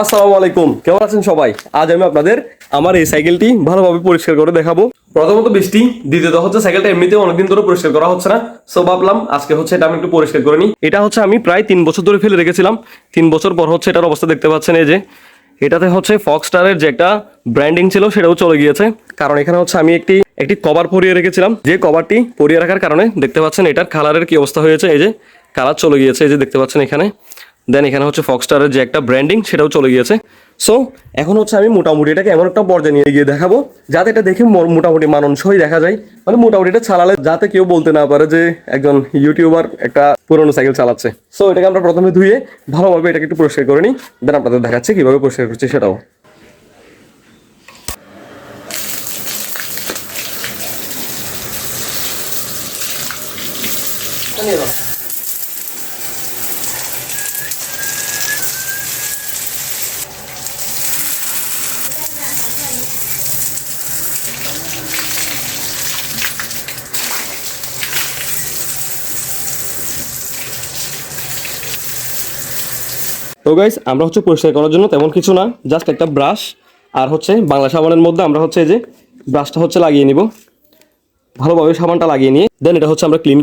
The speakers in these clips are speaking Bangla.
আসসালামু আলাইকুম। কেমন আছেন সবাই? আজ আমি আপনাদের আমার এই সাইকেলটি ভালোভাবে পরিষ্কার করে দেখাবো। প্রথমত বৃষ্টি, দ্বিতীয়ত হচ্ছে সাইকেলটা এমনিতে অনেকদিন ধরে পরিষ্কার করা হচ্ছে না। সো ভাবলাম আজকে হচ্ছে এটা আমি একটু পরিষ্কার করে নিই। এটা হচ্ছে আমি প্রায় তিন বছর ধরে ফেলে রেখেছিলাম। তিন বছর পর হচ্ছে এটার অবস্থা দেখতে পাচ্ছেন এই যে। এটাতে হচ্ছে ফক্সটারের যে একটা ব্র্যান্ডিং ছিল, সেটাও চলে গিয়েছে। কারণ এখানে হচ্ছে আমি একটি একটি কভার পরিয়ে রেখেছিলাম। যে কভারটি পরিয়ে রাখার কারণে দেখতে পাচ্ছেন এটার কালারের কি অবস্থা হয়েছে এই যে। কালার চলে গিয়েছে এই যে দেখতে পাচ্ছেন এখানে। দেন এখানে হচ্ছে ফক্সটারের যে একটা ব্র্যান্ডিং সেটাও চলে গিয়েছে। সো এখন হচ্ছে আমি মোটামুটি এটাকে এমন একটা পর্যায়ে নিয়ে গিয়ে দেখাবো, যাতে এটা দেখে মোটামুটি মানানসই দেখা যায়। মানে মোটামুটি এটা চালালে যাতে কেউ বলতে না পারে যে একজন ইউটিউবার একটা পুরনো সাইকেল চালাচ্ছে। সো এটাকে আমরা প্রথমে ধুয়ে ভালোভাবে এটাকে একটু পরিষ্কার করে নিই দেন আপনাদের দেখাচ্ছি কীভাবে পরিষ্কার করছি সেটাও। তো গাইস আমরা হচ্ছে পরিষ্কার করার জন্য তেমন কিছু না জাস্ট একটা ব্রাশ আর হচ্ছে বাংলা সাবানের মধ্যে আমরা হচ্ছে যে ব্রাশটা হচ্ছে লাগিয়ে নিব। ভালোভাবে সাবানটা লাগিয়ে নিয়ে দেন এটা হচ্ছে আমরা ক্লিন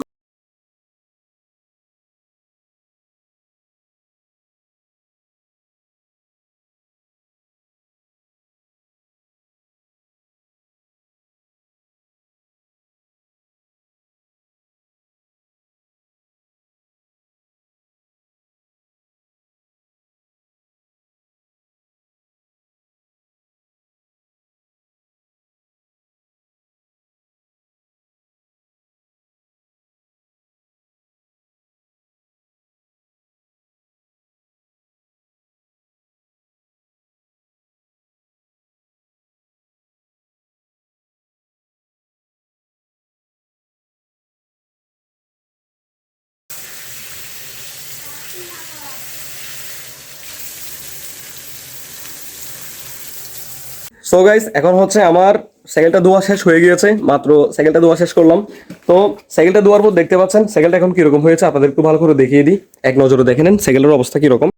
সো গাইস এখন হচ্ছে আমার সাইকেলটা ধোয়া শেষ হয়ে গিয়েছে, মাত্র সাইকেলটা ধোয়া শেষ করলাম। তো সাইকেলটা ধোয়ার পর দেখতে পাচ্ছেন সাইকেলটা এখন কীরকম হয়েছে, আপনাদের একটু ভালো করে দেখিয়ে দিই। এক নজরে দেখে নেন সাইকেলের অবস্থা কীরকম।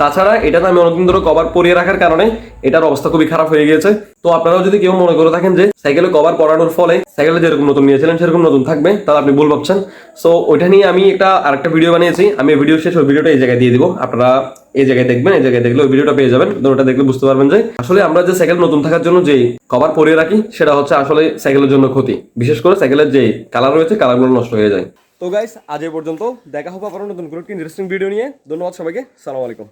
তাছাড়া এটাতে আমি অনেকদিন ধরে কভার পরিয়ে রাখার কারণে এটার অবস্থা খুবই খারাপ হয়ে গিয়েছে। তো আপনারাও যদি কেউ মনে করে থাকেন যে সাইকেলে কভার পরানোর ফলে সাইকেলে যেরকম নতুন নিয়েছিলেন সেরকম নতুন থাকবে, তাহলে আপনি ভুল ভাবছেন। সো ওইটা নিয়ে আমি একটা আরেকটা ভিডিও বানিয়েছি। আমি ভিডিও শেষ, ওই ভিডিওটা এই জায়গায় দিয়ে দিব। আপনারা এই জায়গায় দেখবেন, এই জায়গায় দেখলে ওই ভিডিওটা পেয়ে যাবেন। ওটা দেখলে বুঝতে পারবেন যে আসলে আমরা যে সাইকেল নতুন থাকার জন্য যে কভার পরিয়ে রাখি, সেটা হচ্ছে আসলে সাইকেলের জন্য ক্ষতি। বিশেষ করে সাইকেলের যে কালার রয়েছে কালারগুলো নষ্ট হয়ে যায়। তো গাইস আজ এ পর্যন্ত। দেখা হবে আবার নতুন কোনো ইন্টারেস্টিং ভিডিও নিয়ে। ধন্যবাদ সবাইকে। সালাম আলাইকুম।